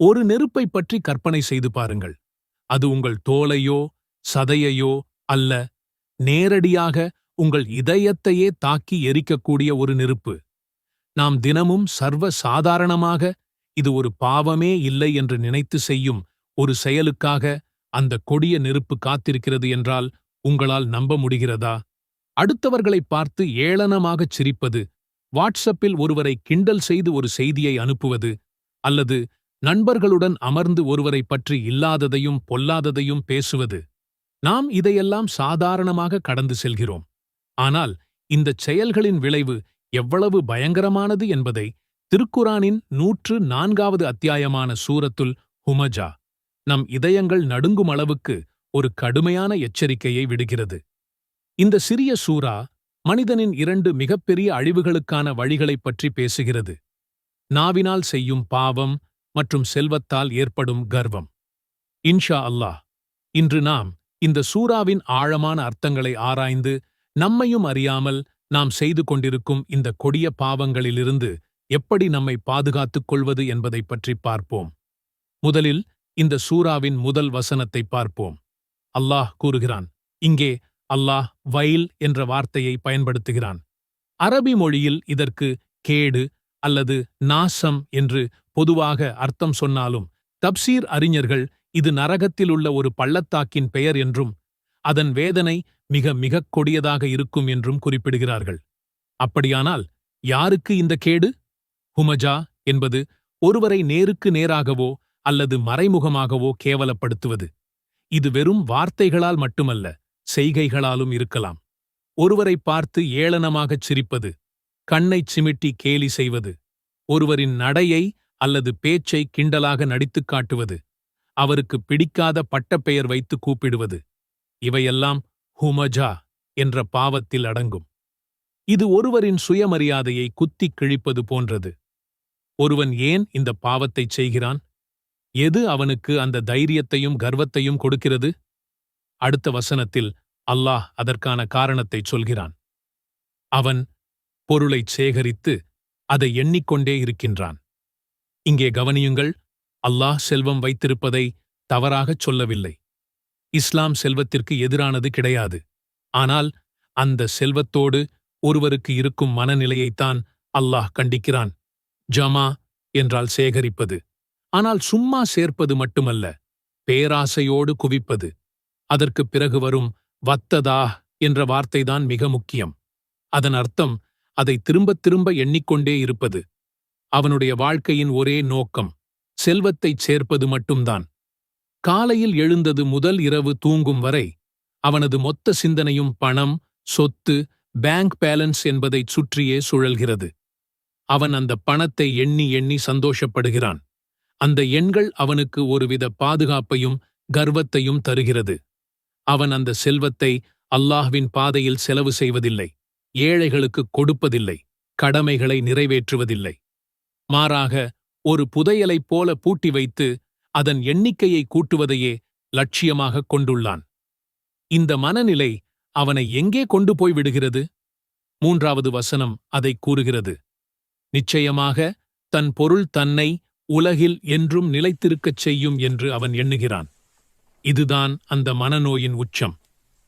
ஒரு நெருப்பை பற்றி கற்பனை செய்து பாருங்கள். அது உங்கள் தோலையோ சதையையோ அல்ல. நேரடியாக உங்கள் இதயத்தையே தாக்கி எரிக்கக்கூடிய ஒரு நெருப்பு. நாம் தினமும் சர்வ சாதாரணமாக இது ஒரு பாவமே இல்லை என்று நினைத்து செய்யும் ஒரு செயலுக்காக அந்த கொடிய நெருப்பு காத்திருக்கிறது என்றால் உங்களால் நம்ப முடிகிறதா? அடுத்தவர்களை பார்த்து ஏளனமாகச் சிரிப்பது வாட்ஸ்அப்பில் ஒருவரை கிண்டல் செய்து ஒரு செய்தியை அனுப்புவது அல்லது நண்பர்களுடன் அமர்ந்து ஒருவரை பற்றி இல்லாததையும் பொல்லாததையும் பேசுவது. நாம் இதையெல்லாம் சாதாரணமாக கடந்து செல்கிறோம். ஆனால் இந்தச் செயல்களின் விளைவு எவ்வளவு பயங்கரமானது என்பதை திருக்குரானின் நூற்று நான்காவது அத்தியாயமான சூரத்துல் ஹுமஜா நம் இதயங்கள் நடுங்கும் அளவுக்கு ஒரு கடுமையான எச்சரிக்கையை விடுகிறது. இந்த சிறிய சூரா மனிதனின் இரண்டு மிகப்பெரிய அழிவுகளுக்கான வழிகளைப் பற்றி பேசுகிறது. நாவினால் செய்யும் பாவம் மற்றும் செல்வத்தால் ஏற்படும் கர்வம். இன்ஷா அல்லாஹ் இன்று நாம் இந்த சூறாவின் ஆழமான அர்த்தங்களை ஆராய்ந்து நம்மையும் அறியாமல் நாம் செய்து கொண்டிருக்கும் இந்த கொடிய பாவங்களிலிருந்து எப்படி நம்மை பாதுகாத்துக் கொள்வது என்பதைப் பற்றி பார்ப்போம். முதலில் இந்த சூறாவின் முதல் வசனத்தை பார்ப்போம். அல்லாஹ் கூறுகிறான் இங்கே அல்லாஹ் வைல் என்ற வார்த்தையை பயன்படுத்துகிறான். அரபி மொழியில் இதற்கு கேடு அல்லது நாசம் என்று பொதுவாக அர்த்தம் சொன்னாலும் தப்சீர் அறிஞர்கள் இது நரகத்தில் உள்ள ஒரு பள்ளத்தாக்கின் பெயர் என்றும் அதன் வேதனை மிக மிகக் கொடியதாக இருக்கும் என்றும் குறிப்பிடுகிறார்கள். அப்படியானால் யாருக்கு இந்த கேடு? ஹுமஜா என்பது ஒருவரை நேருக்கு நேராகவோ அல்லது மறைமுகமாகவோ கேவலப்படுத்துவது. இது வெறும் வார்த்தைகளால் மட்டுமல்ல செய்கைகளாலும் இருக்கலாம். ஒருவரை பார்த்து ஏளனமாகச் சிரிப்பது கண்ணைச் சிமிட்டி கேலி செய்வது ஒருவரின் நடையை அல்லது பேச்சை கிண்டலாக நடித்துக் காட்டுவது அவருக்கு பிடிக்காத பட்டப்பெயர் வைத்து கூப்பிடுவது இவையெல்லாம் ஹுமஜா என்ற பாவத்தில் அடங்கும். இது ஒருவரின் சுயமரியாதையை குத்திக் கிழிப்பது போன்றது. ஒருவன் ஏன் இந்த பாவத்தைச் செய்கிறான்? எது அவனுக்கு அந்த தைரியத்தையும் கர்வத்தையும் கொடுக்கிறது? அடுத்த வசனத்தில் அல்லாஹ் அதற்கான காரணத்தைச் சொல்கிறான். அவன் பொருளைச் சேகரித்து அதை எண்ணிக்கொண்டே இருக்கின்றான். இங்கே கவனியுங்கள் அல்லாஹ் செல்வம் வைத்திருப்பதை தவறாகச் சொல்லவில்லை. இஸ்லாம் செல்வத்திற்கு எதிரானது கிடையாது. ஆனால் அந்த செல்வத்தோடு ஒருவருக்கு இருக்கும் மனநிலையைத்தான் அல்லாஹ் கண்டிக்கிறான். ஜமா என்றால் சேகரிப்பது. ஆனால் சும்மா சேர்ப்பது மட்டுமல்ல பேராசையோடு குவிப்பது. அதற்குப் பிறகு வரும் வத்ததா என்ற வார்த்தைதான் மிக முக்கியம். அதன் அர்த்தம் அதை திரும்பத் திரும்ப எண்ணிக்கொண்டே இருப்பது. அவனுடைய வாழ்க்கையின் ஒரே நோக்கம் செல்வத்தைச் சேர்ப்பது மட்டும்தான். காலையில் எழுந்தது முதல் இரவு தூங்கும் வரை அவனது மொத்த சிந்தனையும் பணம் சொத்து பேங்க் பேலன்ஸ் என்பதைச் சுற்றியே சுழல்கிறது. அவன் அந்த பணத்தை எண்ணி எண்ணி சந்தோஷப்படுகிறான். அந்த எண்கள் அவனுக்கு ஒருவித பாதுகாப்பையும் கர்வத்தையும் தருகிறது. அவன் அந்த செல்வத்தை அல்லாஹ்வின் பாதையில் செலவு செய்வதில்லை ஏழைகளுக்கு கொடுப்பதில்லை கடமைகளை நிறைவேற்றுவதில்லை. மாறாக ஒரு புதையலைப் போல பூட்டி வைத்து அதன் எண்ணிக்கையை கூட்டுவதையே லட்சியமாகக் கொண்டுள்ளான். இந்த மனநிலை அவனை எங்கே கொண்டு போய் விடுகிறது? மூன்றாவது வசனம் அதை கூறுகிறது. நிச்சயமாக தன் பொருள் தன்னை உலகில் என்றும் நிலைத்திருக்கச் செய்யும் என்று அவன் எண்ணுகிறான். இதுதான் அந்த மனநோயின் உச்சம்.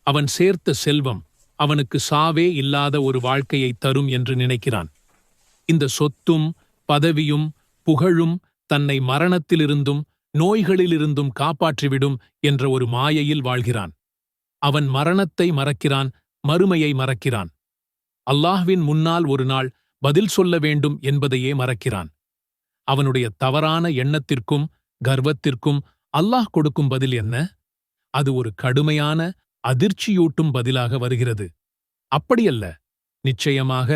அவன் சேர்த்த செல்வம் அவனுக்கு சாவே இல்லாத ஒரு வாழ்க்கையைத் தரும் என்று நினைக்கிறான். இந்த சொத்தும் பதவியும் புகழும் தன்னை மரணத்திலிருந்தும் நோய்களிலிருந்தும் காப்பாற்றிவிடும் என்ற ஒரு மாயையில் வாழ்கிறான். அவன் மரணத்தை மறக்கிறான் மறுமையை மறக்கிறான். அல்லாஹ்வின் முன்னால் ஒரு நாள் பதில் சொல்ல வேண்டும் என்பதையே மறக்கிறான். அவனுடைய தவறான எண்ணத்திற்கும் கர்வத்திற்கும் அல்லாஹ் கொடுக்கும் பதில் என்ன? அது ஒரு கடுமையான அதிர்ச்சியூட்டும் பதிலாக வருகிறது. அப்படியல்ல நிச்சயமாக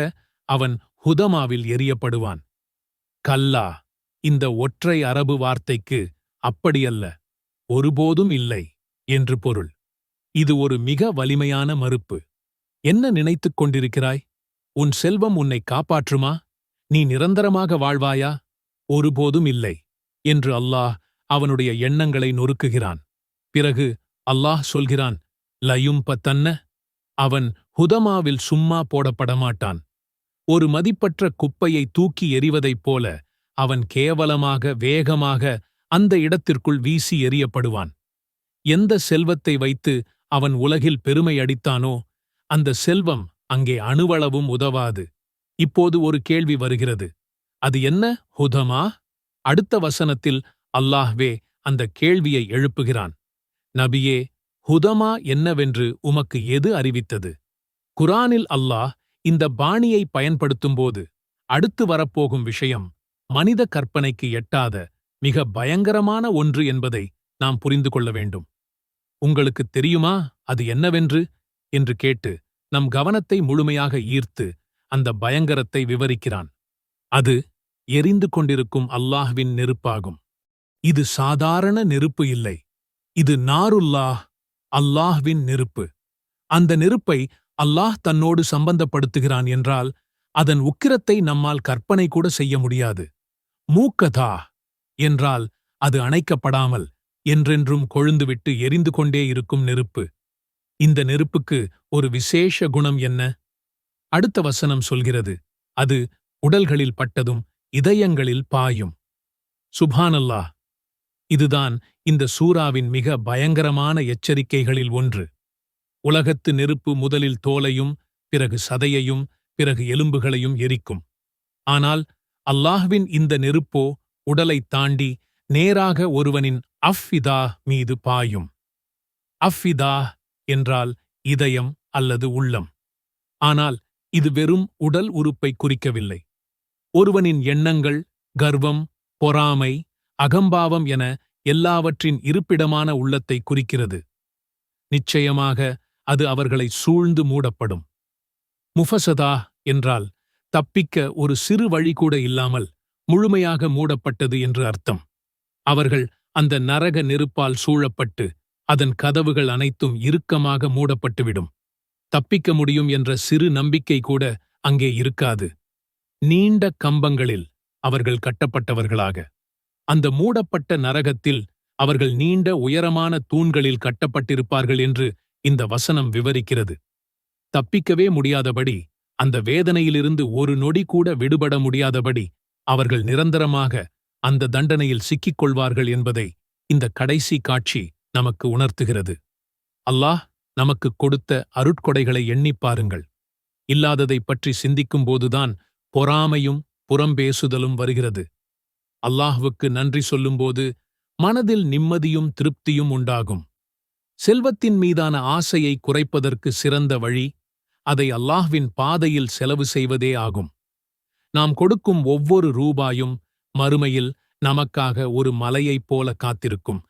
அவன் ஹுதமாவில் எரியப்படுவான். கல்லா இந்த ஒற்றை அரபு வார்த்தைக்கு அப்படியல்ல ஒருபோதும் இல்லை என்று பொருள். இது ஒரு மிக வலிமையான மறுப்பு. என்ன நினைத்துக் கொண்டிருக்கிறாய்? உன் செல்வம் உன்னை காப்பாற்றுமா? நீ நிரந்தரமாக வாழ்வாயா? ஒருபோதும் இல்லை என்று அல்லாஹ் அவனுடைய எண்ணங்களை நொறுக்குகிறான். பிறகு அல்லாஹ் சொல்கிறான் லயும் பத்தன்ன அவன் ஹுதமாவில் சும்மா போடப்படமாட்டான். ஒரு மதிப்பற்ற குப்பையை தூக்கி எறிவதைப் போல அவன் கேவலமாக வேகமாக அந்த இடத்திற்குள் வீசி எறியப்படுவான். எந்த செல்வத்தை வைத்து அவன் உலகில் பெருமை அடித்தானோ அந்த செல்வம் அங்கே அணுவளவும் உதவாது. இப்போது ஒரு கேள்வி வருகிறது. அது என்ன? ஹுதமா? அடுத்த வசனத்தில் அல்லாஹ்வே அந்த கேள்வியை எழுப்புகிறான். நபியே ஹுதமா என்னவென்று உமக்கு எது அறிவித்தது? குரானில் அல்லாஹ் இந்த பாணியை பயன்படுத்தும்போது அடுத்து வரப்போகும் விஷயம் மனித கற்பனைக்கு எட்டாத மிக பயங்கரமான ஒன்று என்பதை நாம் புரிந்து கொள்ள வேண்டும். உங்களுக்குத் தெரியுமா அது என்னவென்று? என்று கேட்டு நம் கவனத்தை முழுமையாக ஈர்த்து அந்த பயங்கரத்தை விவரிக்கிறான். அது எரிந்து கொண்டிருக்கும் அல்லாஹ்வின் நெருப்பாகும். இது சாதாரண நெருப்பு இல்லை. இது நாருல்லாஹ் அல்லாஹ்வின் நெருப்பு. அந்த நெருப்பை அல்லாஹ் தன்னோடு சம்பந்தப்படுத்துகிறான் என்றால் அதன் உக்கிரத்தை நம்மால் கற்பனை கூட செய்ய முடியாது. மூக்கதா என்றால் அது அணைக்கப்படாமல் என்றென்றும் கொழுந்துவிட்டு எரிந்து கொண்டே இருக்கும் நெருப்பு. இந்த நெருப்புக்கு ஒரு விசேஷ குணம் என்ன? அடுத்த வசனம் சொல்கிறது அது உடல்களில் பட்டதும் இதயங்களில் பாயும். சுபானல்லாஹ் இதுதான் இந்த சூறாவின் மிக பயங்கரமான எச்சரிக்கைகளில் ஒன்று. உலகத்து நெருப்பு முதலில் தோலையும் பிறகு சதையையும் பிறகு எலும்புகளையும் எரிக்கும். ஆனால் அல்லாஹ்வின் இந்த நெருப்போ உடலைத் தாண்டி நேராக ஒருவனின் அஃபிதா மீது பாயும். அஃபிதா என்றால் இதயம் அல்லது உள்ளம். ஆனால் இது வெறும் உடல் உறுப்பை குறிக்கவில்லை. ஒருவனின் எண்ணங்கள் கர்வம் பொறாமை அகம்பாவம் என எல்லாவற்றின் இருப்பிடமான உள்ளத்தை குறிக்கிறது. நிச்சயமாக அது அவர்களை சூழ்ந்து மூடப்படும். முஃபசதா என்றால் தப்பிக்க ஒரு சிறு வழி கூட இல்லாமல் முழுமையாக மூடப்பட்டது என்று அர்த்தம். அவர்கள் அந்த நரக நெருப்பால் சூழப்பட்டு அதன் கதவுகள் அனைத்தும் இறுக்கமாக மூடப்பட்டுவிடும். தப்பிக்க முடியும் என்ற சிறு நம்பிக்கை கூட அங்கே இருக்காது. நீண்ட கம்பங்களில் அவர்கள் கட்டப்பட்டவர்களாக. அந்த மூடப்பட்ட நரகத்தில் அவர்கள் நீண்ட உயரமான தூண்களில் கட்டப்பட்டிருப்பார்கள் என்று இந்த வசனம் விவரிக்கிறது. தப்பிக்கவே முடியாதபடி அந்த வேதனையிலிருந்து ஒரு நொடி கூட விடுபட முடியாதபடி அவர்கள் நிரந்தரமாக அந்த தண்டனையில் சிக்கிக் கொள்வார்கள் என்பதை இந்த கடைசி காட்சி நமக்கு உணர்த்துகிறது. அல்லாஹ் நமக்கு கொடுத்த அருட்கொடைகளை எண்ணிப் பாருங்கள். இல்லாததைப் பற்றி சிந்திக்கும்போதுதான் பொறாமையும் புறம்பேசுதலும் வருகிறது. அல்லாஹ்வுக்கு நன்றி சொல்லும்போது மனதில் நிம்மதியும் திருப்தியும் உண்டாகும். செல்வத்தின் மீதான ஆசையை குறைப்பதற்கு சிறந்த வழி அதை அல்லாஹ்வின் பாதையில் செலவு செய்வதே ஆகும். நாம் கொடுக்கும் ஒவ்வொரு ரூபாயும் மறுமையில் நமக்காக ஒரு மலையைப் போல காத்திருக்கும்.